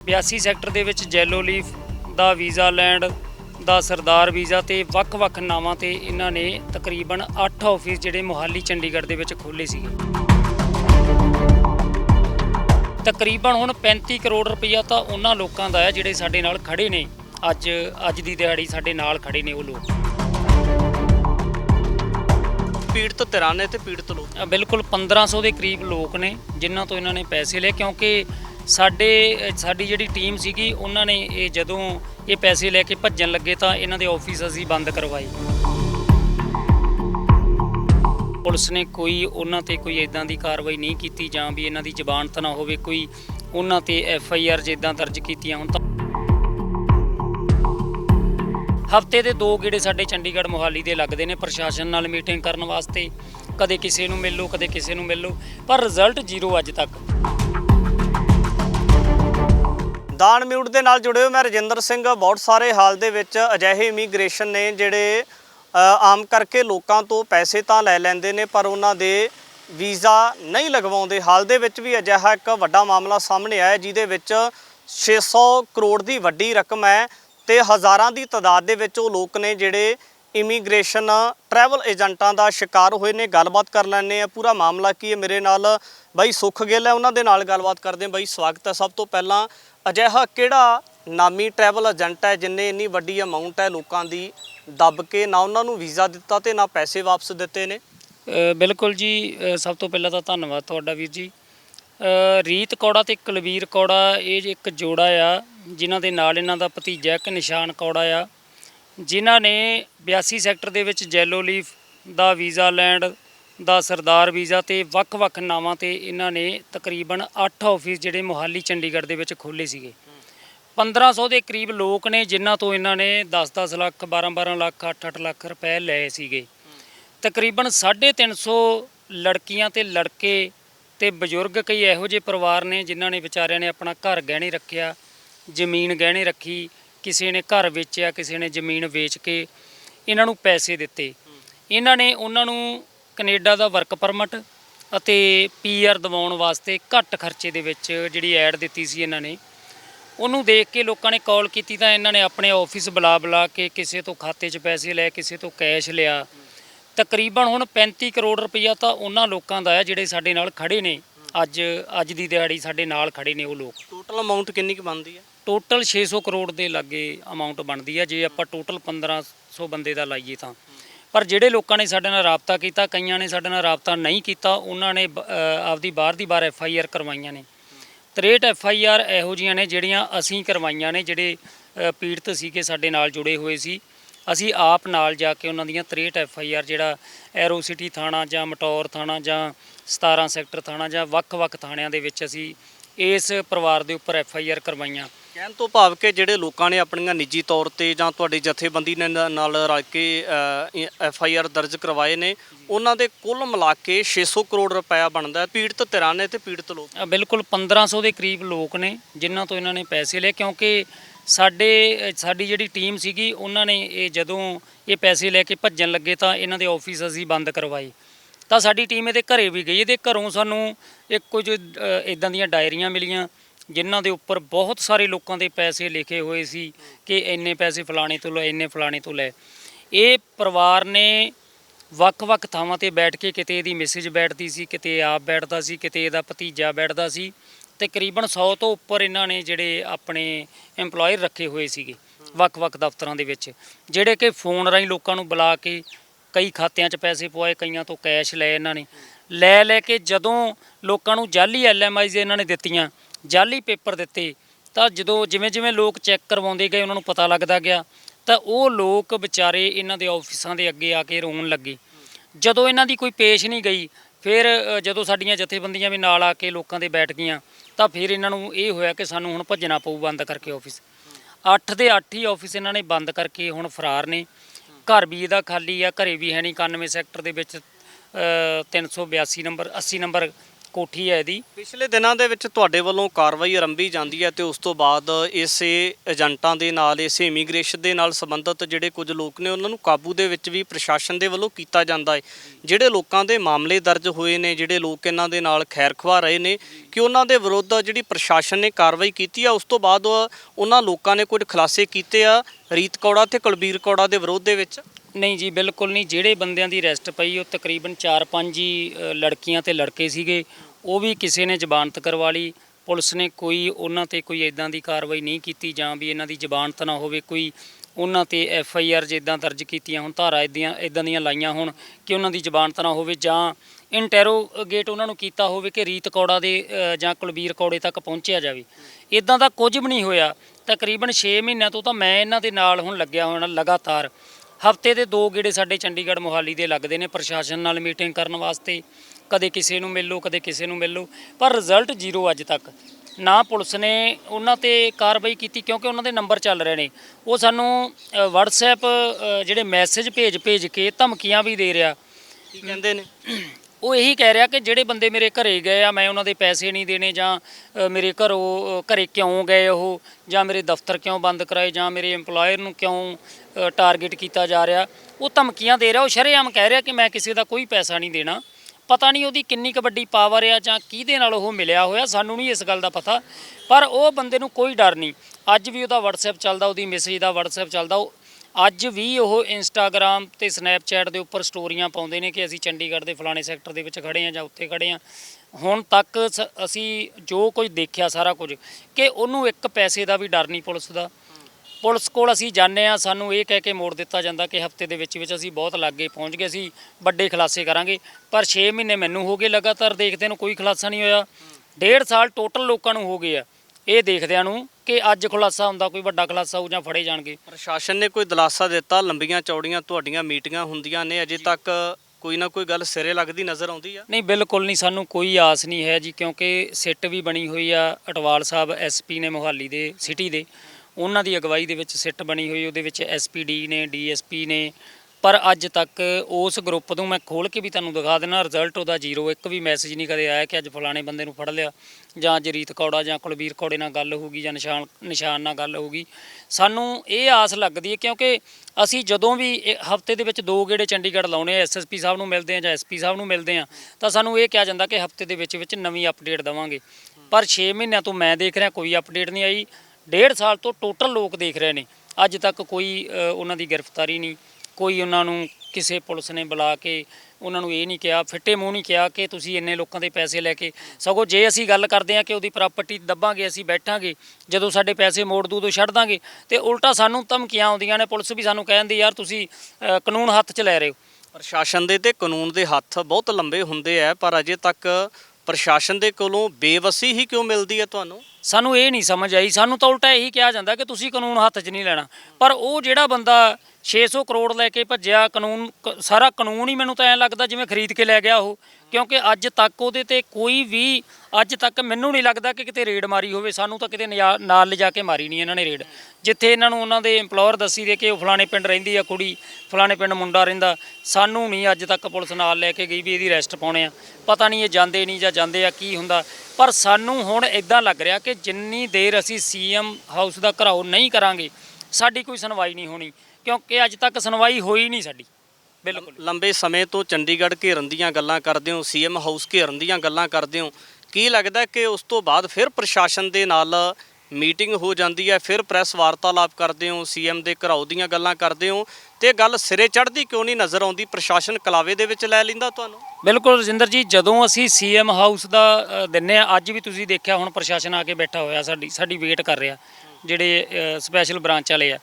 82 sector ਦੇ ਵਿੱਚ yellow leaf ਦਾ ਵੀਜ਼ਾ ਲੈਂਡ ਦਾ ਸਰਦਾਰ ਵੀਜ਼ਾ ਤੇ ਵੱਖ-ਵੱਖ ਨਾਵਾਂ ਤੇ ਇਹਨਾਂ ਨੇ ਤਕਰੀਬਨ 8 ਆਫਿਸ ਜਿਹੜੇ ਮੁਹਾਲੀ ਚੰਡੀਗੜ੍ਹ ਦੇ ਵਿੱਚ ਖੋਲੇ ਸੀਗੇ। ਤਕਰੀਬਨ ਹੁਣ 35 ਕਰੋੜ ਰੁਪਈਆ ਤਾਂ ਉਹਨਾਂ ਲੋਕਾਂ ਦਾ ਹੈ ਜਿਹੜੇ ਸਾਡੇ ਨਾਲ ਖੜੇ ਨੇ। ਅੱਜ ਅੱਜ ਦੀ ਦਿਹਾੜੀ ਸਾਡੇ ਨਾਲ ਖੜੇ ਨੇ ਉਹ ਲੋਕ। ਪੀੜਤ ਧਿਰਾਂ ਨੇ ਤੇ ਪੀੜਤ ਲੋਕ। ਬਿਲਕੁਲ 1500 ਦੇ ਕਰੀਬ ਲੋਕ ਨੇ ਜਿਨ੍ਹਾਂ ਤੋਂ ਇਹਨਾਂ ਨੇ ਪੈਸੇ ਲਏ ਕਿਉਂਕਿ ਸਾਡੇ ਸਾਡੀ ਜਿਹੜੀ ਟੀਮ ਸੀਗੀ, ਉਹਨਾਂ ਨੇ ਇਹ ਜਦੋਂ ਇਹ ਪੈਸੇ ਲੈ ਕੇ ਭੱਜਣ ਲੱਗੇ ਤਾਂ ਇਹਨਾਂ ਦੇ ਆਫਿਸ ਅਸੀਂ ਬੰਦ ਕਰਵਾਏ। ਪੁਲਿਸ ਨੇ ਕੋਈ ਉਹਨਾਂ ਤੇ ਕੋਈ ਇਦਾਂ ਦੀ ਕਾਰਵਾਈ ਨਹੀਂ ਕੀਤੀ ਜਾਂ ਵੀ ਇਹਨਾਂ ਦੀ ਜ਼ਬਾਨਤ ਨਾ ਹੋਵੇ, ਕੋਈ ਉਹਨਾਂ ਤੇ ਐਫ ਆਈ ਆਰ ਜਿੱਦਾਂ ਦਰਜ ਕੀਤੀਆਂ ਹੁਣ ਤਾਂ ਹਫ਼ਤੇ ਦੇ ਦੋ ਗੇੜੇ ਸਾਡੇ ਚੰਡੀਗੜ੍ਹ ਮੋਹਾਲੀ ਦੇ ਲੱਗਦੇ ਨੇ ਪ੍ਰਸ਼ਾਸਨ ਨਾਲ ਮੀਟਿੰਗ ਕਰਨ ਵਾਸਤੇ। ਕਦੇ ਕਿਸੇ ਨੂੰ ਮਿਲ ਲਓ ਕਦੇ ਕਿਸੇ ਨੂੰ ਮਿਲ ਲਓ ਪਰ ਰਿਜ਼ਲਟ ਜ਼ੀਰੋ ਅੱਜ ਤੱਕ। ਦਾਨ ਮਿਊਟ ਦੇ ਨਾਲ ਜੁੜੇ ਹੋ ਮੈਂ ਰਜਿੰਦਰ ਸਿੰਘ। ਬਹੁਤ ਸਾਰੇ ਹਾਲ ਦੇ ਵਿੱਚ ਅਜਿਹੇ ਇਮੀਗ੍ਰੇਸ਼ਨ ਨੇ ਜਿਹੜੇ ਆਮ ਕਰਕੇ ਲੋਕਾਂ ਤੋਂ ਪੈਸੇ ਤਾਂ ਲੈ ਲੈਂਦੇ ਨੇ, ਪਰ ਉਹਨਾਂ ਦੇ ਵੀਜ਼ਾ ਨਹੀਂ ਲਗਵਾਉਂਦੇ। ਹਾਲ ਦੇ ਵਿੱਚ ਵੀ ਅਜਿਹਾ ਇੱਕ ਵੱਡਾ ਮਾਮਲਾ ਸਾਹਮਣੇ ਆਇਆ, ਜਿਹਦੇ ਵਿੱਚ 600 ਕਰੋੜ ਦੀ ਵੱਡੀ ਰਕਮ ਹੈ ਤੇ ਹਜ਼ਾਰਾਂ ਦੀ ਤਾਦਾਦ ਦੇ ਵਿੱਚ ਉਹ ਲੋਕ ਨੇ ਜਿਹੜੇ ਇਮੀਗ੍ਰੇਸ਼ਨ ਟਰੈਵਲ ਏਜੰਟਾਂ ਦਾ ਸ਼ਿਕਾਰ ਹੋਏ ਨੇ। ਗੱਲਬਾਤ ਕਰ ਲੈਣੇ ਆ ਪੂਰਾ ਮਾਮਲਾ ਕੀ ਹੈ ਮੇਰੇ ਨਾਲ? ਬਾਈ ਸੁਖ ਗਿੱਲ ਹੈ, ਉਹਨਾਂ ਦੇ ਨਾਲ ਗੱਲਬਾਤ ਕਰਦੇ ਹਾਂ। ਬਾਈ ਸਵਾਗਤ ਹੈ। ਸਭ ਤੋਂ ਪਹਿਲਾਂ ਅਜਿਹਾ ਕਿਹੜਾ ਨਾਮੀ ਟਰੈਵਲ ਏਜੰਟ ਹੈ ਜਿਨੇ ਇੰਨੀ ਵੱਡੀ ਅਮਾਉਂਟ ਹੈ ਲੋਕਾਂ ਦੀ ਦੱਬ ਕੇ ਨਾ ਉਹਨਾਂ ਨੂੰ ਵੀਜ਼ਾ ਦਿੱਤਾ ਤੇ ਨਾ ਪੈਸੇ ਵਾਪਸ ਦਿੱਤੇ ਨੇ? ਬਿਲਕੁਲ ਜੀ ਸਭ ਤੋਂ ਪਹਿਲਾਂ ਤਾਂ ਧੰਨਵਾਦ ਤੁਹਾਡਾ ਵੀਰ ਜੀ। ਰੀਤ ਕੌੜਾ ਤੇ ਕੁਲਵੀਰ ਕੌੜਾ ਇਹ ਇੱਕ ਜੋੜਾ ਆ, ਜਿਨ੍ਹਾਂ ਦੇ ਨਾਲ ਇਹਨਾਂ ਦਾ ਭਤੀਜਾ ਇੱਕ ਨਿਸ਼ਾਨ ਕੌੜਾ ਆ, ਜਿਨ੍ਹਾਂ ਨੇ 82 ਸੈਕਟਰ ਦੇ ਵਿੱਚ ਜੈਲੋ ਲੀਫ ਦਾ ਵੀਜ਼ਾ ਲੈਂਡ ਦਾ ਸਰਦਾਰ ਵੀਜ਼ਾ ਤੇ ਵੱਖ-ਵੱਖ ਨਾਵਾਂ ਤੇ ਇਹਨਾਂ ਨੇ ਤਕਰੀਬਨ 8 ਆਫਿਸ ਜਿਹੜੇ ਮੁਹਾਲੀ, ਚੰਡੀਗੜ੍ਹ ਦੇ ਵਿੱਚ ਖੋਲੇ ਸੀਗੇ। 1500 ਦੇ ਕਰੀਬ ਲੋਕ ਨੇ ਜਿਨ੍ਹਾਂ ਤੋਂ ਇਹਨਾਂ ਨੇ 10-10 ਲੱਖ 12-12 ਲੱਖ 8-8 ਲੱਖ ਰੁਪਏ ਲਏ ਸੀਗੇ। ਤਕਰੀਬਨ 350 ਲੜਕੀਆਂ ਤੇ ਲੜਕੇ ਤੇ ਬਜ਼ੁਰਗ ਕਈ ਇਹੋ ਜਿਹੇ ਪਰਿਵਾਰ ਨੇ ਜਿਨ੍ਹਾਂ ਨੇ ਵਿਚਾਰਿਆਂ ਨੇ ਆਪਣਾ ਘਰ ਗਹਿਣੇ ਰੱਖਿਆ, ਜ਼ਮੀਨ ਗਹਿਣੇ ਰੱਖੀ, ਕਿਸੇ ਨੇ ਘਰ ਵੇਚਿਆ, ਕਿਸੇ ਨੇ ਜ਼ਮੀਨ ਵੇਚ ਕੇ ਇਹਨਾਂ ਨੂੰ ਪੈਸੇ ਦਿੱਤੇ। ਇਹਨਾਂ ਨੇ ਉਹਨਾਂ ਨੂੰ ਕੈਨੇਡਾ ਦਾ ਵਰਕ ਪਰਮਿਟ ਅਤੇ ਪੀਆਰ ਦਿਵਾਉਣ ਵਾਸਤੇ ਘੱਟ ਖਰਚੇ ਦੇ ਵਿੱਚ ਜਿਹੜੀ ਐਡ ਦਿੱਤੀ ਸੀ ਇਹਨਾਂ ਨੇ। ਉਹਨੂੰ ਦੇਖ ਕੇ ਲੋਕਾਂ ਨੇ ਕਾਲ ਕੀਤੀ ਤਾਂ ਇਹਨਾਂ ਨੇ ਆਪਣੇ ਆਫਿਸ ਬੁਲਾ ਬੁਲਾ ਕੇ ਕਿਸੇ ਤੋਂ ਖਾਤੇ 'ਚ ਪੈਸੇ ਲੈ ਕਿਸੇ ਤੋਂ ਕੈਸ਼ ਲਿਆ। ਤਕਰੀਬਨ ਹੁਣ 35 ਕਰੋੜ ਰੁਪਈਆ ਤਾਂ ਉਹਨਾਂ ਲੋਕਾਂ ਦਾ ਹੈ ਜਿਹੜੇ ਸਾਡੇ ਨਾਲ ਖੜੇ ਨੇ। ਅੱਜ ਅੱਜ ਦੀ ਦਿਹਾੜੀ ਸਾਡੇ ਨਾਲ ਖੜੇ ਨੇ ਉਹ ਲੋਕ। ਟੋਟਲ ਅਮਾਉਂਟ ਕਿੰਨੀ ਕੁ ਬਣਦੀ ਹੈ? ਟੋਟਲ 600 ਕਰੋੜ ਦੇ ਲਾਗੇ ਅਮਾਉਂਟ ਬਣਦੀ ਹੈ ਜੇ ਆਪਾਂ ਟੋਟਲ 1500 ਬੰਦੇ ਦਾ ਲਾਈਏ ਤਾਂ। ਪਰ ਜਿਹੜੇ ਲੋਕਾਂ ਨੇ ਸਾਡੇ ਨਾਲ ਰਾਬਤਾ ਕੀਤਾ, ਕਈਆਂ ਨੇ ਸਾਡੇ ਨਾਲ ਰਾਬਤਾ ਨਹੀਂ ਕੀਤਾ, ਉਹਨਾਂ ਨੇ ਬ- ਆਪਦੀ ਬਾਹਰ ਦੀ ਬਾਹਰ ਐਫ ਆਈ ਆਰ ਕਰਵਾਈਆਂ ਨੇ। 63 ਐਫ ਆਈ ਆਰ ਇਹੋ ਜੀਆਂ ਨੇ ਜਿਹੜੀਆਂ ਅਸੀਂ ਕਰਵਾਈਆਂ ਨੇ, ਜਿਹੜੇ ਪੀੜਤ ਸੀਗੇ ਸਾਡੇ ਨਾਲ ਜੁੜੇ ਹੋਏ ਸੀ। ਅਸੀਂ ਆਪ ਨਾਲ ਜਾ ਕੇ ਉਹਨਾਂ ਦੀਆਂ 63 ਐਫ ਆਈ ਆਰ ਜਿਹੜਾ ਐਰੋ ਸਿਟੀ ਥਾਣਾ ਜਾਂ ਮਟੌਰ ਥਾਣਾ ਜਾਂ 17 ਸੈਕਟਰ ਥਾਣਾ ਜਾਂ ਵੱਖ-ਵੱਖ ਥਾਣਿਆਂ ਦੇ ਵਿੱਚ ਅਸੀਂ ਇਸ ਪਰਿਵਾਰ ਦੇ ਉੱਪਰ ਐਫ ਆਈ ਆਰ ਕਰਵਾਈਆਂ। ਕਹਿਣ ਤੋਂ ਭਾਵ ਕਿ ਜਿਹੜੇ ਲੋਕਾਂ ਨੇ ਆਪਣੀਆਂ ਨਿੱਜੀ ਤੌਰ ਤੇ ਜਾਂ ਤੁਹਾਡੀ ਜਥੇਬੰਦੀ ਨੇ ਨਾ- ਨਾਲ ਰਲ ਕੇ ਐਫ ਆਈ ਆਰ ਦਰਜ ਕਰਵਾਏ ਨੇ ਉਹਨਾਂ ਦੇ ਕੁੱਲ ਮਿਲਾ ਕੇ 600 ਕਰੋੜ ਰੁਪਇਆ ਬਣਦਾ ਹੈ। ਪੀੜਤ ਧਿਰਾਂ ਨੇ ਤੇ ਪੀੜਤ ਲੋਕ। ਅ, ਬਿਲਕੁਲ 1500 ਦੇ ਕਰੀਬ ਲੋਕ ਨੇ ਜਿਨ੍ਹਾਂ ਤੋਂ ਇਹਨਾਂ ਨੇ ਪੈਸੇ ਲਏ ਕਿਉਂਕਿ ਸਾਡੇ ਅ, ਸਾਡੀ ਜਿਹੜੀ ਟੀਮ ਸੀਗੀ ਉਹਨਾਂ ਨੇ ਇਹ ਜਦੋਂ ਇਹ ਪੈਸੇ ਲੈ ਕੇ ਭੱਜਣ ਲੱਗੇ ਤਾਂ ਇਹਨਾਂ ਦੇ ਆਫਿਸ ਅਸੀਂ ਬੰਦ ਕਰਵਾਏ। ਤਾਂ ਸਾਡੀ ਟੀਮ ਇਹਦੇ ਘਰੇ ਵੀ ਗਈ ਇਹਦੇ ਘਰੋਂ ਸਾਨੂੰ ਇੱਕ ਕੁਝ ਇਦਾਂ ਦੀਆਂ ਡਾਇਰੀਆਂ ਮਿਲੀਆਂ। ਜਿਨ੍ਹਾਂ ਦੇ ਉੱਪਰ ਬਹੁਤ ਸਾਰੇ ਲੋਕਾਂ ਦੇ ਪੈਸੇ ਲਿਖੇ ਹੋਏ ਸੀ ਕਿ ਇੰਨੇ ਪੈਸੇ ਫਲਾਣੇ ਤੋਂ ਲੈ, ਇੰਨੇ ਫਲਾਣੇ ਤੋਂ ਲੈ। ਇਹ ਪਰਿਵਾਰ ਨੇ ਵੱਖ-ਵੱਖ ਥਾਵਾਂ ਤੇ ਬੈਠ ਕੇ ਕਿਤੇ ਇਹਦੀ ਮੈਸੇਜ ਬੈਠਦੀ ਸੀ, ਕਿਤੇ ਆਪ ਬੈਠਦਾ ਸੀ, ਕਿਤੇ ਇਹਦਾ ਭਤੀਜਾ ਬੈਠਦਾ ਸੀ। ਤਕਰੀਬਨ 100 ਤੋਂ ਉੱਪਰ ਇਹਨਾਂ ਨੇ ਜਿਹੜੇ ਆਪਣੇ EMPLOYER ਰੱਖੇ ਹੋਏ ਸੀਗੇ, ਵੱਖ-ਵੱਖ ਦਫ਼ਤਰਾਂ ਦੇ ਵਿੱਚ, ਜਿਹੜੇ ਕਿ ਫੋਨ ਰਾਹੀਂ ਲੋਕਾਂ ਨੂੰ ਬੁਲਾ ਕੇ ਕਈ ਖਾਤਿਆਂ 'ਚ ਪੈਸੇ ਪਵਾਏ, ਕਈਆਂ ਤੋਂ ਕੈਸ਼ ਲਏ ਇਹਨਾਂ ਨੇ। ਲੈ ਲੈ ਕੇ ਜਦੋਂ ਲੋਕਾਂ ਨੂੰ ਜਾਲੀ ਐਲਐਮਆਈਜ਼ ਇਹਨਾਂ ਨੇ ਦਿੱਤੀਆਂ ਜਾਲੀ ਪੇਪਰ ਦਿੱਤੇ ਤਾਂ ਜਦੋਂ ਜਿਵੇਂ ਜਿਵੇਂ ਲੋਕ ਚੈੱਕ ਕਰਵਾਉਂਦੇ ਗਏ ਉਹਨਾਂ ਨੂੰ ਪਤਾ ਲੱਗਦਾ ਗਿਆ ਤਾਂ ਉਹ ਲੋਕ ਵਿਚਾਰੇ ਇਹਨਾਂ ਦੇ ਆਫਿਸਾਂ ਦੇ ਅੱਗੇ ਆ ਕੇ ਰੋਣ ਲੱਗੇ। ਜਦੋਂ ਇਹਨਾਂ ਦੀ ਕੋਈ ਪੇਸ਼ ਨਹੀਂ ਗਈ ਫਿਰ ਜਦੋਂ ਸਾਡੀਆਂ ਜਥੇਬੰਦੀਆਂ ਵੀ ਨਾਲ ਆ ਕੇ ਲੋਕਾਂ ਦੇ ਬੈਠ ਗਈਆਂ ਤਾਂ ਫਿਰ ਇਹਨਾਂ ਨੂੰ ਇਹ ਹੋਇਆ ਕਿ ਸਾਨੂੰ ਹੁਣ ਭੱਜਣਾ ਪਊ ਬੰਦ ਕਰਕੇ ਆਫਿਸ। 8 ਦੇ 8 ਹੀ ਆਫਿਸ ਇਹਨਾਂ ਨੇ ਬੰਦ ਕਰਕੇ ਹੁਣ ਫਰਾਰ ਨੇ। ਘਰ ਵੀ ਇਹਦਾ ਖਾਲੀ ਆ ਘਰੇ ਵੀ ਹੈ ਨਹੀਂ 91 ਸੈਕਟਰ ਦੇ ਵਿੱਚ ਅ, 382 ਨੰਬਰ 80 ਨੰਬਰ ਕੋਠੀ ਹੈ ਇਹਦੀ। ਪਿਛਲੇ ਦਿਨਾਂ ਦੇ ਵਿੱਚ ਤੁਹਾਡੇ ਵੱਲੋਂ ਕਾਰਵਾਈ ਆਰੰਭੀ ਜਾਂਦੀ ਹੈ ਤੇ ਉਸ ਤੋਂ ਬਾਅਦ ਇਸੇ ਏਜੰਟਾਂ ਦੇ ਨਾਲ, ਇਸੇ ਇਮੀਗ੍ਰੇਸ਼ਨ ਦੇ ਨਾਲ ਸੰਬੰਧਿਤ ਜਿਹੜੇ ਕੁਝ ਲੋਕ ਨੇ, ਉਹਨਾਂ ਨੂੰ ਕਾਬੂ ਦੇ ਵਿੱਚ ਵੀ ਪ੍ਰਸ਼ਾਸਨ ਦੇ ਵੱਲੋਂ ਕੀਤਾ ਜਾਂਦਾ ਹੈ। ਜਿਹੜੇ ਲੋਕਾਂ ਦੇ ਮਾਮਲੇ ਦਰਜ ਹੋਏ ਨੇ, ਜਿਹੜੇ ਲੋਕ ਇਹਨਾਂ ਦੇ ਨਾਲ ਖੈਰ ਖਵਾ ਰਹੇ ਨੇ, ਕਿ ਉਹਨਾਂ ਦੇ ਵਿਰੁੱਧ ਜਿਹੜੀ ਪ੍ਰਸ਼ਾਸਨ ਨੇ ਕਾਰਵਾਈ ਕੀਤੀ ਆ, ਉਸ ਤੋਂ ਬਾਅਦ ਉਹਨਾਂ ਲੋਕਾਂ ਨੇ ਕੁਝ ਖੁਲਾਸੇ ਕੀਤੇ ਆ, ਰੀਤ ਕੌੜਾ ਤੇ ਕੁਲਬੀਰ ਕੌੜਾ ਦੇ ਵਿਰੋਧ ਦੇ ਵਿੱਚ? ਨਹੀਂ ਜੀ ਬਿਲਕੁਲ ਨਹੀਂ। ਜਿਹੜੇ ਬੰਦਿਆਂ ਦੀ ਰੈਸਟ ਪਈ ਉਹ ਤਕਰੀਬਨ 4-5 ਹੀ ਅ, ਲੜਕੀਆਂ ਤੇ ਲੜਕੇ ਸੀਗੇ। ਉਹ ਵੀ ਕਿਸੇ ਨੇ ਜ਼ਬਾਨਤ ਕਰਵਾ ਲਈ। ਪੁਲਿਸ ਨੇ ਕੋਈ ਉਹਨਾਂ ਤੇ ਕੋਈ ਇਦਾਂ ਦੀ ਕਾਰਵਾਈ ਨਹੀਂ ਕੀਤੀ ਜਾਂ ਵੀ ਇਹਨਾਂ ਦੀ ਜ਼ਬਾਨਤ ਨਾ ਹੋਵੇ। ਕੋਈ ਉਹਨਾਂ ਤੇ ਐਫ ਆਈ ਆਰ ਜਿੱਦਾਂ ਦਰਜ ਕੀਤੀਆਂ ਹੁਣ ਧਾਰਾ ਇਦਾਂ ਇਦਾਂ ਦੀਆਂ ਲਾਈਆਂ ਹੋਣ ਕਿ ਉਹਨਾਂ ਦੀ ਜ਼ਬਾਨਤ ਨਾ ਹੋਵੇ ਜਾਂ ਇੰਟਰੋਗੇਟ ਉਹਨਾਂ ਨੂੰ ਕੀਤਾ ਹੋਵੇ ਕਿ ਰੀਤ ਕੌੜਾ ਦੇ ਅ, ਜਾਂ ਕੁਲਬੀਰ ਕੌੜੇ ਤੱਕ ਪਹੁੰਚਿਆ ਜਾਵੇ। ਇਦਾਂ ਦਾ ਕੁਝ ਵੀ ਨਹੀਂ ਹੋਇਆ। ਤਕਰੀਬਨ 6 ਮਹੀਨਿਆਂ ਤੋਂ ਤਾਂ ਮੈਂ ਇਹਨਾਂ ਦੇ ਨਾਲ ਹੁਣ ਲੱਗਿਆ ਹੋਇਆ ਲਗਾਤਾਰ। ਹਫ਼ਤੇ ਦੇ ਦੋ ਗੇੜੇ ਸਾਡੇ ਚੰਡੀਗੜ੍ਹ ਮੋਹਾਲੀ ਦੇ ਲੱਗਦੇ ਨੇ ਪ੍ਰਸ਼ਾਸਨ ਨਾਲ ਮੀਟਿੰਗ ਕਰਨ ਵਾਸਤੇ। ਕਦੇ ਕਿਸੇ ਨੂੰ ਮਿਲ ਲਓ ਕਦੇ ਕਿਸੇ ਨੂੰ ਮਿਲ। ਲਓ ਪਰ ਰਿਜ਼ਲਟ ਜ਼ੀਰੋ ਅੱਜ ਤੱਕ। ਨਾ ਪੁਲਿਸ ਨੇ ਉਹਨਾਂ ਤੇ ਕਾਰਵਾਈ ਕੀਤੀ ਕਿਉਂਕਿ ਉਹਨਾਂ ਦੇ ਨੰਬਰ ਚੱਲ ਰਹੇ ਨੇ। ਉਹ ਸਾਨੂੰ ਅ, WhatsApp ਜਿਹੜੇ ਮੈਸੇਜ ਭੇਜ ਭੇਜ ਕੇ ਧਮਕੀਆਂ ਵੀ ਦੇ ਰਿਹਾ। ਕੀ ਕਹਿੰਦੇ ਨੇ? ਉਹ ਇਹੀ ਕਹਿ ਰਿਹਾ ਕਿ ਜਿਹੜੇ ਬੰਦੇ ਮੇਰੇ ਘਰੇ ਗਏ ਆ ਮੈਂ ਉਹਨਾਂ ਦੇ ਪੈਸੇ ਨਹੀਂ ਦੇਣੇ ਜਾਂ ਅ, ਮੇਰੇ ਘਰੋਂ ਅ, ਘਰੇ ਕਿਉਂ ਗਏ ਉਹ ਜਾਂ ਮੇਰੇ ਦਫ਼ਤਰ ਕਿਉਂ ਬੰਦ ਕਰਾਏ ਜਾਂ ਮੇਰੇ EMPLOYER ਨੂੰ ਕਿਉਂ ਟਾਰਗੇਟ ਕੀਤਾ ਜਾ ਰਿਹਾ ਉਹ ਧਮਕੀਆਂ ਦੇ ਰਿਹਾ ਉਹ ਸ਼ਰੇਆਮ ਕਹਿ ਰਿਹਾ ਕਿ ਮੈਂ ਕਿਸੇ ਦਾ ਕੋਈ ਪੈਸਾ ਨਹੀਂ ਦੇਣਾ। ਪਤਾ ਨਹੀਂ ਉਹਦੀ ਕਿੰਨੀ ਕੁ ਵੱਡੀ ਪਾਵਰ ਆ ਜਾਂ ਕਿਹਦੇ ਨਾਲ ਉਹ ਮਿਲਿਆ ਹੋਇਆ ਸਾਨੂੰ ਨਹੀਂ ਇਸ ਗੱਲ ਦਾ ਪਤਾ ਪਰ ਉਹ ਬੰਦੇ ਨੂੰ ਕੋਈ ਡਰ ਨਹੀਂ। ਅੱਜ ਵੀ ਉਹਦਾ WhatsApp ਚੱਲਦਾ ਉਹਦੀ ਮੈਸੇਜ ਦਾ WhatsApp ਚੱਲਦਾ ਉਹ ਅੱਜ ਵੀ ਉਹ ਇੰਸਟਾਗ੍ਰam ਤੇ ਸਨੈਪਚੈਟ ਦੇ ਉੱਪਰ ਸਟੋਰੀਆਂ ਪਾਉਂਦੇ ਨੇ ਕਿ ਅਸੀਂ ਚੰਡੀਗੜ੍ਹ ਦੇ ਫਲਾਣੇ ਸੈਕਟਰ ਦੇ ਵਿੱਚ ਖੜੇ ਆ ਜਾਂ ਉੱਥੇ ਖੜੇ ਆ ਹੁਣ ਤੱਕ ਸ- ਅਸੀਂ ਜੋ ਕੁਝ ਦੇਖਿਆ ਸਾਰਾ ਕੁਝ, ਕਿ ਉਹਨੂੰ ਇੱਕ ਪੈਸੇ ਦਾ ਵੀ ਡਰ ਨਹੀਂ ਪੁਲਿਸ ਦਾ। ਪੁਲਿਸ ਕੋਲ ਅਸੀਂ ਜਾਂਦੇ ਆ ਸਾਨੂੰ ਇਹ ਕਹਿ ਕੇ ਮੋੜ ਦਿੱਤਾ ਜਾਂਦਾ ਕਿ ਹਫ਼ਤੇ ਦੇ ਵਿੱਚ ਵਿੱਚ ਅਸੀਂ ਬਹੁਤ ਲਾਗੇ ਪਹੁੰਚ ਗਏ, ਅਸੀਂ ਵੱਡੇ ਖੁਲਾਸੇ ਕਰਾਂਗੇ। ਪਰ 6 ਮਹੀਨੇ ਮੈਨੂੰ ਹੋ ਗਏ ਲਗਾਤਾਰ ਦੇਖਦੇ ਨੂੰ ਕੋਈ ਖੁਲਾਸਾ ਨਹੀਂ ਹੋਇਆ। ਡੇਢ ਸਾਲ ਟੋਟਲ ਲੋਕਾਂ ਨੂੰ ਹੋ ਗਏ ਆ। ਇਹ ਦੇਖਦਿਆਂ ਨੂੰ ਕਿ ਅੱਜ ਖੁਲਾਸਾ ਹੁੰਦਾ ਕੋਈ ਵੱਡਾ ਖੁਲਾਸਾ ਹੋਊ ਜਾਂ ਫੜੇ ਜਾਣਗੇ? ਪ੍ਰਸ਼ਾਸਨ ਨੇ ਕੋਈ ਦਿਲਾਸਾ ਦਿੱਤਾ ਲੰਬੀਆਂ ਚੌੜੀਆਂ ਤੁਹਾਡੀਆਂ ਮੀਟਿੰਗਾਂ ਹੁੰਦੀਆਂ ਨੇ ਅਜੇ ਤੱਕ ਕੋਈ ਨਾ ਕੋਈ ਗੱਲ ਸਿਰੇ ਲੱਗਦੀ ਨਜ਼ਰ ਆਉਂਦੀ ਆ? ਨਹੀਂ ਬਿਲਕੁਲ ਨਹੀਂ ਸਾਨੂੰ ਕੋਈ ਆਸ ਨਹੀਂ ਹੈ ਜੀ ਕਿਉਂਕਿ ਸਿੱਟ ਵੀ ਬਣੀ ਹੋਈ ਆ ਅਟਵਾਲ ਸਾਹਿਬ ਐਸਪੀ ਨੇ ਮੋਹਾਲੀ ਦੇ ਸਿਟੀ ਦੇ। ਉਹਨਾਂ ਦੀ ਅਗਵਾਈ ਦੇ ਵਿੱਚ ਸਿੱਟ ਬਣੀ ਹੋਈ ਉਹਦੇ ਵਿੱਚ ਐਸਪੀਡੀ ਨੇ ਡੀਐਸਪੀ ਨੇ ਪਰ ਅੱਜ ਤੱਕ ਉਸ ਗਰੁੱਪ ਨੂੰ ਮੈਂ ਖੋਲ ਕੇ ਵੀ ਤੁਹਾਨੂੰ ਦਿਖਾ ਦੇਣਾ ਰਿਜ਼ਲਟ ਉਹਦਾ ਜ਼ੀਰੋ ਇੱਕ ਵੀ ਮੈਸੇਜ ਨਹੀਂ ਕਦੇ ਆਇਆ ਕਿ ਅੱਜ ਫਲਾਣੇ ਬੰਦੇ ਨੂੰ ਫੜ ਲਿਆ, ਜਾਂ ਅੱਜ ਰੀਤ ਕੌੜਾ ਜਾਂ ਕੁਲਬੀਰ ਕੌੜੇ ਨਾਲ ਗੱਲ ਹੋਊਗੀ ਜਾਂ ਨਿਸ਼ਾਨ ਨਿਸ਼ਾਨ ਨਾਲ ਗੱਲ ਹੋਊਗੀ ਸਾਨੂੰ ਇਹ ਆਸ ਲੱਗਦੀ ਹੈ ਕਿਉਂਕਿ ਅਸੀਂ ਜਦੋਂ ਵੀ ਹਫ਼ਤੇ ਦੇ ਵਿੱਚ ਦੋ ਗੇੜੇ ਚੰਡੀਗੜ੍ਹ ਲਾਉਣੇ ਆ ਐਸਐਸਪੀ ਸਾਹਿਬ ਨੂੰ ਮਿਲਦੇ ਆ ਜਾਂ ਐਸਪੀ ਸਾਹਿਬ ਨੂੰ ਮਿਲਦੇ ਆ, ਤਾਂ ਸਾਨੂੰ ਇਹ ਕਿਹਾ ਜਾਂਦਾ ਕਿ ਹਫ਼ਤੇ ਦੇ ਵਿੱਚ ਵਿੱਚ ਨਵੀਂ ਅਪਡੇਟ ਦਵਾਂਗੇ। ਪਰ 6 ਮਹੀਨਿਆਂ ਤੋਂ ਮੈਂ ਦੇਖ ਰਿਹਾ ਕੋਈ ਅਪਡੇਟ ਨਹੀਂ ਆਈ। ਡੇਢ ਸਾਲ ਤੋਂ ਟੋਟਲ ਲੋਕ ਦੇਖ ਰਹੇ ਨੇ। ਅੱਜ ਤੱਕ ਕੋਈ ਉਹਨਾਂ ਦੀ ਗ੍ਰਿਫਤਾਰੀ ਨਹੀਂ। ਕੋਈ ਉਹਨਾਂ ਨੂੰ ਕਿਸੇ ਪੁਲਿਸ ਨੇ ਬੁਲਾ ਕੇ ਉਹਨਾਂ ਨੂੰ ਇਹ ਨਹੀਂ ਕਿਹਾ ਫਿੱਟੇ ਮੂੰਹ ਨਹੀਂ ਕਿਹਾ ਕਿ ਤੁਸੀਂ ਇੰਨੇ ਲੋਕਾਂ ਦੇ ਪੈਸੇ ਲੈ ਕੇ ਸਗੋਂ ਜੇ ਅਸੀਂ ਗੱਲ ਕਰਦੇ ਹਾਂ ਕਿ ਉਹਦੀ ਪ੍ਰਾਪਰਟੀ ਦੱਬਾਂਗੇ ਅਸੀਂ ਬੈਠਾਂਗੇ ਜਦੋਂ ਸਾਡੇ ਪੈਸੇ ਮੋੜ ਦੂ ਉਦੋਂ ਛੱਡ ਦਾਂਗੇ ਤੇ ਉਲਟਾ ਸਾਨੂੰ ਧਮਕੀਆਂ ਆਉਂਦੀਆਂ ਨੇ ਪੁਲਿਸ ਵੀ ਸਾਨੂੰ ਕਹਿੰਦੀ ਯਾਰ ਤੁਸੀਂ ਕਾਨੂੰਨ ਹੱਥ 'ਚ ਲੈ ਰਹੇ ਹੋ। ਪ੍ਰਸ਼ਾਸਨ ਦੇ ਤੇ ਕਾਨੂੰਨ ਦੇ ਹੱਥ ਬਹੁਤ ਲੰਬੇ ਹੁੰਦੇ ਆ ਪਰ ਅਜੇ ਤੱਕ ਪ੍ਰਸ਼ਾਸਨ ਦੇ ਕੋਲੋਂ ਬੇਵਸੀ ਹੀ ਕਿਉਂ ਮਿਲਦੀ ਹੈ ਤੁਹਾਨੂੰ? ਸਾਨੂੰ ਇਹ ਨਹੀਂ ਸਮਝ ਆਈ ਸਾਨੂੰ ਤਾਂ ਉਲਟਾ ਇਹੀ ਕਿਹਾ ਜਾਂਦਾ ਕਿ ਤੁਸੀਂ ਕਾਨੂੰਨ ਹੱਥ 'ਚ ਨਹੀਂ ਲੈਣਾ। ਪਰ ਉਹ ਜਿਹੜਾ ਬੰਦਾ 600 ਕਰੋੜ ਲੈ ਕੇ ਭੱਜਿਆ, ਕਾਨੂੰਨ, ਕ- ਸਾਰਾ ਕਾਨੂੰਨ ਹੀ ਮੈਨੂੰ ਤਾਂ ਐਂ ਲੱਗਦਾ ਜਿਵੇਂ ਖਰੀਦ ਕੇ ਲੈ ਗਿਆ ਉਹ। ਕਿਉਂਕਿ ਅੱਜ ਤੱਕ ਉਹਦੇ ਤੇ ਕੋਈ ਵੀ, ਅੱਜ ਤੱਕ ਮੈਨੂੰ ਨਹੀਂ ਲੱਗਦਾ ਕਿ ਕਿਤੇ ਰੇਡ ਮਾਰੀ ਹੋਵੇ। ਸਾਨੂੰ ਤਾਂ ਕਿਤੇ ਨਿਆ- ਨਾਲ ਲਿਜਾ ਕੇ ਮਾਰੀ ਨਹੀਂ ਇਹਨਾਂ ਨੇ ਰੇਡ। ਜਿੱਥੇ ਇਹਨਾਂ ਨੂੰ ਉਹਨਾਂ ਦੇ EMPLOYER ਦੱਸੀ ਦੇ ਕਿ ਉਹ ਫਲਾਣੇ ਪਿੰਡ ਰਹਿੰਦੀ ਆ ਕੁੜੀ, ਫਲਾਣੇ ਪਿੰਡ ਮੁੰਡਾ ਰਹਿੰਦਾ। ਸਾਨੂੰ ਨਹੀਂ ਅੱਜ ਤੱਕ ਪੁਲਿਸ ਨਾਲ ਲੈ ਕੇ ਗਈ ਵੀ ਇਹਦੀ ਅਰੈਸਟ ਪਾਉਣੇ ਆ। ਪਤਾ ਨਹੀਂ ਇਹ ਜਾਂਦੇ ਨਹੀਂ ਜਾਂ ਜਾਂਦੇ ਆ, ਕੀ ਹੁੰਦਾ। ਪਰ ਸਾਨੂੰ ਹੁਣ ਇਦਾਂ ਲੱਗ ਰਿਹਾ ਕਿ ਜਿੰਨੀ ਦੇਰ ਅਸੀਂ ਸੀਐਮ ਹਾਊਸ ਦਾ ਘਰਾਓ ਨਹੀਂ ਕਰਾਂਗੇ ਸਾਡੀ ਕੋਈ ਸੁਣਵਾਈ ਨਹੀਂ ਹੋਣੀ ਕਿਉਂਕਿ ਅੱਜ ਤੱਕ ਸੁਣਵਾਈ ਹੋਈ ਨਹੀਂ ਸਾਡੀ। ਬਿਲਕੁਲ। ਲੰਬੇ ਸਮੇਂ ਤੋਂ ਚੰਡੀਗੜ੍ਹ ਘੇਰਨ ਦੀਆਂ ਗੱਲਾਂ ਕਰਦੇ ਹੋ ਸੀਐਮ ਹਾਊਸ ਘੇਰਨ ਦੀਆਂ ਗੱਲਾਂ ਕਰਦੇ ਹੋ ਕੀ ਲੱਗਦਾ ਕਿ ਉਸ ਤੋਂ ਬਾਅਦ ਫਿਰ ਪ੍ਰਸ਼ਾਸਨ ਦੇ ਨਾਲ ਮੀਟਿੰਗ ਹੋ ਜਾਂਦੀ ਹੈ ਫਿਰ ਪ੍ਰੈਸ ਵਾਰਤਾਲਾਪ ਕਰਦੇ ਹੋ ਸੀਐਮ ਦੇ ਘਰਾਓ ਦੀਆਂ ਗੱਲਾਂ ਕਰਦੇ ਹੋ ਤੇ ਗੱਲ ਸਿਰੇ ਚੜ੍ਹਦੀ ਕਿਉਂ ਨਹੀਂ ਨਜ਼ਰ ਆਉਂਦੀ ਪ੍ਰਸ਼ਾਸਨ ਕਲਾਵੇ ਦੇ ਵਿੱਚ ਲੈ ਲੈਂਦਾ ਤੁਹਾਨੂੰ? ਬਿਲਕੁਲ ਰਜਿੰਦਰ ਜੀ ਜਦੋਂ ਅਸੀਂ ਸੀਐਮ ਹਾਊਸ ਦਾ ਦਿੰਨੇ ਆ ਅੱਜ ਵੀ ਤੁਸੀਂ ਦੇਖਿਆ ਹੁਣ ਪ੍ਰਸ਼ਾਸਨ ਆ ਕੇ ਬੈਠਾ ਹੋਇਆ ਸਾਡੀ ਸਾਡੀ ਵੇਟ ਕਰ ਰਿਹਾ। ਜਿਹੜੇ ਸਪੈਸ਼ਲ ਬ੍ਰਾਂਚ ਵਾਲੇ ਆ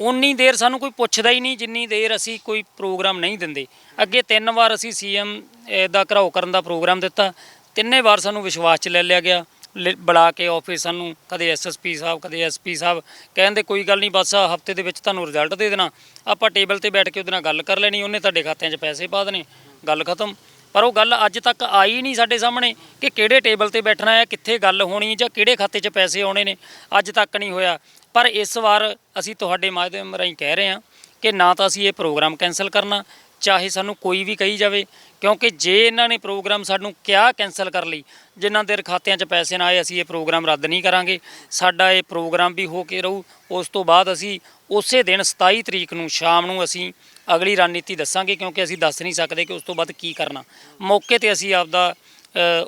ਉਨੀ ਦੇਰ ਸਾਨੂੰ ਕੋਈ ਪੁੱਛਦਾ ਹੀ ਨਹੀਂ, ਜਿੰਨੀ ਦੇਰ ਅਸੀਂ ਕੋਈ ਪ੍ਰੋਗਰਾਮ ਨਹੀਂ ਦਿੰਦੇ। ਅੱਗੇ ਤਿੰਨ ਵਾਰ ਅਸੀਂ ਸੀਐਮ ਦਾ ਘਰਾਓ ਕਰਨ ਦਾ ਪ੍ਰੋਗਰਾਮ ਦਿੱਤਾ। ਤਿੰਨੇ ਵਾਰ ਸਾਨੂੰ ਵਿਸ਼ਵਾਸ 'ਚ ਲੈ ਲਿਆ ਗਿਆ। ਲਿ- ਬੁਲਾ ਕੇ ਆਫਿਸ ਸਾਨੂੰ ਕਦੇ ਐਸਐਸਪੀ ਸਾਹਿਬ, ਕਦੇ ਐਸਪੀ ਸਾਹਿਬ ਕਹਿੰਦੇ, ਕੋਈ ਗੱਲ ਨਹੀਂ, ਬਸ ਹਫ਼ਤੇ ਦੇ ਵਿੱਚ ਤੁਹਾਨੂੰ ਰਿਜ਼ਲਟ ਦੇ ਦੇਣਾ। ਆਪਾਂ ਟੇਬਲ ਤੇ ਬੈਠ ਕੇ ਉਹਦੇ ਨਾਲ ਗੱਲ ਕਰ ਲੈਣੀ, ਉਹਨੇ ਤੁਹਾਡੇ ਖਾਤਿਆਂ 'ਚ ਪੈਸੇ ਪਾ ਦੇਣੇ। ਗੱਲ ਖਤਮ। ਪਰ ਉਹ ਗੱਲ ਅੱਜ ਤੱਕ ਆਈ ਨਹੀਂ ਸਾਡੇ ਸਾਹਮਣੇ ਕਿ ਕਿਹੜੇ ਟੇਬਲ ਤੇ ਬੈਠਣਾ ਹੈ, ਕਿੱਥੇ ਗੱਲ ਹੋਣੀ ਜਾਂ ਕਿਹੜੇ ਖਾਤੇ 'ਚ ਪੈਸੇ ਆਉਣੇ ਨੇ, ਅੱਜ ਤੱਕ ਨਹੀਂ ਹੋਇਆ। ਪਰ ਇਸ ਵਾਰ ਅਸੀਂ ਤੁਹਾਡੇ ਮਾਧਿਅਮ ਰਾਹੀਂ ਕਹਿ ਰਹੇ ਹਾਂ ਕਿ ਨਾ ਤਾਂ ਅਸੀਂ ਇਹ ਪ੍ਰੋਗਰਾਮ ਕੈਨਸਲ ਕਰਨਾ, ਚਾਹੇ ਸਾਨੂੰ ਕੋਈ ਵੀ ਕਹੀ ਜਾਵੇ ਕਿਉਂਕਿ ਜੇ ਇਹਨਾਂ ਨੇ ਪ੍ਰੋਗਰਾਮ ਸਾਨੂੰ ਕਿਹਾ ਕੈਨਸਲ ਕਰ ਲਈ, ਜਿਨ੍ਹਾਂ ਦੇ ਖਾਤਿਆਂ 'ਚ ਪੈਸੇ ਨਾ ਆਏ, ਅਸੀਂ ਇਹ ਪ੍ਰੋਗਰਾਮ ਰੱਦ ਨਹੀਂ ਕਰਾਂਗੇ। ਸਾਡਾ ਇਹ ਪ੍ਰੋਗਰਾਮ ਵੀ ਹੋ ਕੇ ਰਹੂ। ਉਸ ਤੋਂ ਬਾਅਦ ਅਸੀਂ ਉਸੇ ਦਿਨ 27 ਤਰੀਕ ਨੂੰ ਸ਼ਾਮ ਨੂੰ ਅਸੀਂ ਅਗਲੀ ਰਣਨੀਤੀ ਦੱਸਾਂਗੇ, ਕਿਉਂਕਿ ਅਸੀਂ ਦੱਸ ਨਹੀਂ ਸਕਦੇ ਕਿ ਉਸ ਤੋਂ ਬਾਅਦ ਕੀ ਕਰਨਾ। ਮੌਕੇ ਤੇ ਅਸੀਂ ਆਪਦਾ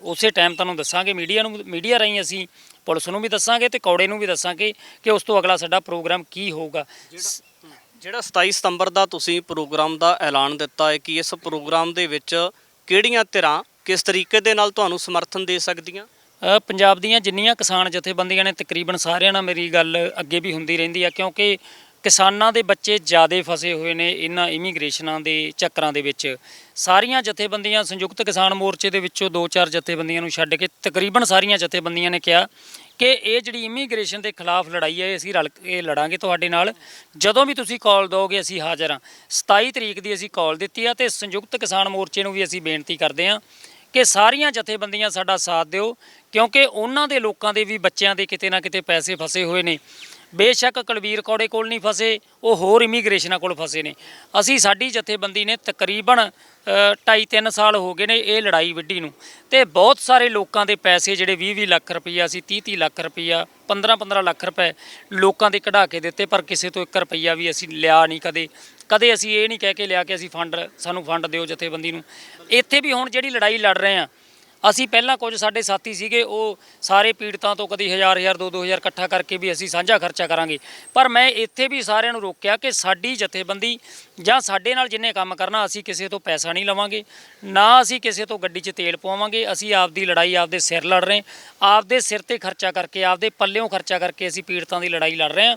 ਉਸੇ ਟਾਈਮ ਤੁਹਾਨੂੰ ਦੱਸਾਂਗੇ। ਮੀਡੀਆ ਨੂੰ, ਮੀਡੀਆ ਰਾਹੀਂ ਅਸੀਂ ਪੁਲਿਸ ਨੂੰ ਵੀ ਦੱਸਾਂਗੇ ਤੇ ਕੌੜੇ ਨੂੰ ਵੀ ਦੱਸਾਂਗੇ ਕਿ ਉਸ ਤੋਂ ਅਗਲਾ ਸਾਡਾ ਪ੍ਰੋਗਰਾਮ ਕੀ ਹੋਊਗਾ। ਜਿਹੜਾ 27 ਸਤੰਬਰ ਦਾ ਤੁਸੀਂ ਪ੍ਰੋਗਰਾਮ ਦਾ ਐਲਾਨ ਦਿੱਤਾ ਹੈ ਕਿ ਇਸ ਪ੍ਰੋਗਰਾਮ ਦੇ ਵਿੱਚ ਕਿਹੜੀਆਂ ਧਿਰਾਂ ਕਿਸ ਤਰੀਕੇ ਦੇ ਨਾਲ ਤੁਹਾਨੂੰ ਸਮਰਥਨ ਦੇ ਸਕਦੀਆਂ? ਅ, ਪੰਜਾਬ ਦੀਆਂ ਜਿੰਨੀਆਂ ਕਿਸਾਨ ਜਥੇਬੰਦੀਆਂ ਨੇ ਤਕਰੀਬਨ ਸਾਰਿਆਂ ਨਾਲ ਮੇਰੀ ਗੱਲ ਅੱਗੇ ਵੀ ਹੁੰਦੀ ਰਹਿੰਦੀ ਆ ਕਿਉਂਕਿ ਕਿਸਾਨਾਂ ਦੇ ਬੱਚੇ ਜ਼ਿਆਦੇ ਫਸੇ ਹੋਏ ਨੇ ਇਹਨਾਂ ਇਮੀਗ੍ਰੇਸ਼ਨਾਂ ਦੇ ਚੱਕਰਾਂ ਦੇ ਵਿੱਚ। ਸਾਰੀਆਂ ਜਥੇਬੰਦੀਆਂ ਸੰਯੁਕਤ ਕਿਸਾਨ ਮੋਰਚੇ ਦੇ ਵਿੱਚੋਂ ਦੋ ਚਾਰ ਜਥੇਬੰਦੀਆਂ ਨੂੰ ਛੱਡ ਕੇ ਤਕਰੀਬਨ ਸਾਰੀਆਂ ਜਥੇਬੰਦੀਆਂ ਨੇ ਕਿਹਾ ਕਿ ਇਹ ਜਿਹੜੀ ਇਮੀਗ੍ਰੇਸ਼ਨ ਦੇ ਖਿਲਾਫ ਲੜਾਈ ਹੈ ਇਹ ਅਸੀਂ ਰਲ ਕੇ ਲੜਾਂਗੇ ਤੁਹਾਡੇ ਨਾਲ। ਜਦੋਂ ਵੀ ਤੁਸੀਂ ਕਾਲ ਦਿਓਗੇ, ਅਸੀਂ ਹਾਜ਼ਰ ਹਾਂ। 27 ਤਰੀਕ ਦੀ ਅਸੀਂ ਕਾਲ ਦਿੱਤੀ ਆ ਤੇ ਸੰਯੁਕਤ ਕਿਸਾਨ ਮੋਰਚੇ ਨੂੰ ਵੀ ਅਸੀਂ ਬੇਨਤੀ ਕਰਦੇ ਹਾਂ ਕਿ ਸਾਰੀਆਂ ਜਥੇਬੰਦੀਆਂ ਸਾਡਾ ਸਾਥ ਦਿਓ, ਕਿਉਂਕਿ ਉਹਨਾਂ ਦੇ ਲੋਕਾਂ ਦੇ ਵੀ ਬੱਚਿਆਂ ਦੇ ਕਿਤੇ ਨਾ ਕਿਤੇ ਪੈਸੇ ਫਸੇ ਹੋਏ ਨੇ। ਬੇਸ਼ੱਕ ਕੁਲਵੀਰ ਕੌੜੇ ਕੋਲ ਨਹੀਂ ਫਸੇ, ਉਹ ਹੋਰ ਇਮੀਗ੍ਰੇਸ਼ਨਾਂ ਕੋਲ ਫਸੇ ਨੇ। ਅਸੀਂ ਸਾਡੀ ਜਥੇਬੰਦੀ ਨੇ ਤਕਰੀਬਨ 2.5-3 ਸਾਲ ਹੋ ਗਏ ਨੇ ਇਹ ਲੜਾਈ ਵਿੱਢੀ ਨੂੰ। ਤੇ ਬਹੁਤ ਸਾਰੇ ਲੋਕਾਂ ਦੇ ਪੈਸੇ ਜਿਹੜੇ 20-20 ਲੱਖ ਰੁਪਈਆ ਸੀ 30-30 ਲੱਖ ਰੁਪਈਆ 15-15 ਲੱਖ ਰੁਪਏ ਲੋਕਾਂ ਦੇ ਕਢਾ ਕੇ ਦਿੱਤੇ, ਪਰ ਕਿਸੇ ਤੋਂ 1 ਰੁਪਈਆ ਵੀ ਅਸੀਂ ਲਿਆ ਨਹੀਂ ਕਦੇ। ਕਦੇ ਅਸੀਂ ਇਹ ਨਹੀਂ ਕਹਿ ਕੇ ਲਿਆ ਕਿ ਅਸੀਂ ਫੰਡ, ਸਾਨੂੰ ਫੰਡ ਦਿਓ ਜਥੇਬੰਦੀ ਨੂੰ। ਇੱਥੇ ਵੀ ਹੁਣ ਜਿਹੜੀ ਲੜਾਈ ਲੜ ਰਹੇ ਆ ਅਸੀਂ ਪਹਿਲਾਂ ਕੁਝ ਸਾਡੇ ਸਾਥੀ ਸੀਗੇ, ਉਹ ਸਾਰੇ ਪੀੜਤਾਂ ਤੋਂ ਕਦੀ 1000 1000 2 2000 ਇਕੱਠਾ ਕਰਕੇ ਵੀ ਅਸੀਂ ਸਾਂਝਾ ਖਰਚਾ ਕਰਾਂਗੇ। ਪਰ ਮੈਂ ਇੱਥੇ ਵੀ ਸਾਰਿਆਂ ਨੂੰ ਰੋਕਿਆ ਕਿ ਸਾਡੀ ਜਥੇਬੰਦੀ ਜਾਂ ਸਾਡੇ ਨਾਲ ਜਿੰਨੇ ਕੰਮ ਕਰਨਾ, ਅਸੀਂ ਕਿਸੇ ਤੋਂ ਪੈਸਾ ਨਹੀਂ ਲਵਾਂਗੇ, ਨਾ ਅਸੀਂ ਕਿਸੇ ਤੋਂ ਗੱਡੀ 'ਚ ਤੇਲ ਪਵਾਵਾਂਗੇ, ਅਸੀਂ ਆਪਦੀ ਲੜਾਈ ਆਪਦੇ ਸਿਰ ਲੜ ਰਹੇ ਆਪਦੇ ਸਿਰ ਤੇ ਖਰਚਾ ਕਰਕੇ, ਆਪਦੇ ਪੱਲਿਓਂ ਖਰਚਾ ਕਰਕੇ ਅਸੀਂ ਪੀੜਤਾਂ ਦੀ ਲੜਾਈ ਲੜ ਰਹੇ ਹਾਂ।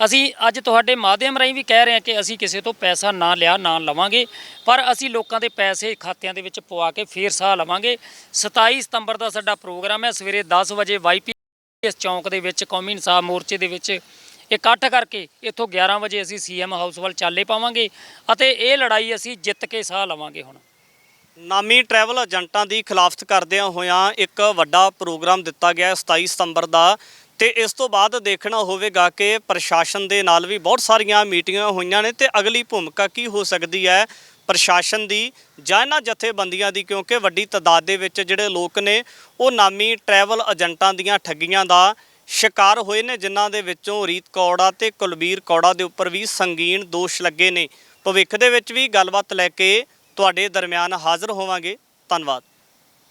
ਅਸੀਂ ਅੱਜ ਤੁਹਾਡੇ ਮਾਧਿਅਮ ਰਾਹੀਂ ਵੀ ਕਹਿ ਰਹੇ ਹਾਂ ਕਿ ਅਸੀਂ ਕਿਸੇ ਤੋਂ ਪੈਸਾ ਨਾ ਲਿਆ, ਨਾ ਲਵਾਂਗੇ, ਪਰ ਅਸੀਂ ਲੋਕਾਂ ਦੇ ਪੈਸੇ ਖਾਤਿਆਂ ਦੇ ਵਿੱਚ ਪਵਾ ਕੇ ਫੇਰ ਸਾਹ ਲਵਾਂਗੇ। 27 ਸਤੰਬਰ ਦਾ ਸਾਡਾ ਪ੍ਰੋਗਰਾਮ ਹੈ, ਸਵੇਰੇ 10 ਵਜੇ ਵਾਈਪੀਐਸ ਚੌਂਕ ਦੇ ਵਿੱਚ, ਕੌਮੀ ਇਨਸਾਫ ਮੋਰਚੇ ਦੇ ਵਿੱਚ ਇਕੱਠ ਕਰਕੇ ਇੱਥੋਂ 11 ਵਜੇ ਅਸੀਂ ਸੀਐਮ ਹਾਊਸ ਵੱਲ ਚਾਲੇ ਪਾਵਾਂਗੇ ਅਤੇ ਇਹ ਲੜਾਈ ਅਸੀਂ ਜਿੱਤ ਕੇ ਸਾਹ ਲਵਾਂਗੇ ਹੁਣ। ਨਾਮੀ ਟਰੈਵਲ ਏਜੰਟਾਂ ਦੀ ਖਿਲਾਫਤ ਕਰਦਿਆਂ ਹੋਇਆਂ ਇੱਕ ਵੱਡਾ ਪ੍ਰੋਗਰਾਮ ਦਿੱਤਾ ਗਿਆ ਹੈ 27 ਸਤੰਬਰ ਦਾ। ਤੇ ਇਸ ਤੋਂ ਬਾਅਦ ਦੇਖਣਾ ਹੋਵੇਗਾ ਕਿ ਪ੍ਰਸ਼ਾਸਨ ਦੇ ਨਾਲ ਵੀ ਬਹੁਤ ਸਾਰੀਆਂ ਮੀਟਿੰਗਾਂ ਹੋਈਆਂ ਨੇ ਤੇ ਅਗਲੀ ਭੂਮਿਕਾ ਕੀ ਹੋ ਸਕਦੀ ਹੈ ਪ੍ਰਸ਼ਾਸਨ ਦੀ ਜਾਂ ਇਹਨਾਂ ਜਥੇਬੰਦੀਆਂ ਦੀ, ਕਿਉਂਕਿ ਵੱਡੀ ਤਾਦਾਦ ਦੇ ਵਿੱਚ ਜਿਹੜੇ ਲੋਕ ਨੇ, ਉਹ ਨਾਮੀ ਟਰੈਵਲ ਏਜੰਟਾਂ ਦੀਆਂ ਠੱਗੀਆਂ ਦਾ ਸ਼ਿਕਾਰ ਹੋਏ ਨੇ, ਜਿਨ੍ਹਾਂ ਦੇ ਵਿੱਚੋਂ ਰੀਤ ਕੌੜਾ ਤੇ ਕੁਲਬੀਰ ਕੌੜਾ ਦੇ ਉੱਪਰ ਵੀ ਸੰਗੀਨ ਦੋਸ਼ ਲੱਗੇ ਨੇ। ਭਵਿੱਖ ਦੇ ਵਿੱਚ ਵੀ ਗੱਲਬਾਤ ਲੈ ਕੇ ਤੁਹਾਡੇ ਦਰਮਿਆਨ ਹਾਜ਼ਰ ਹੋਵਾਂਗੇ। ਧੰਨਵਾਦ।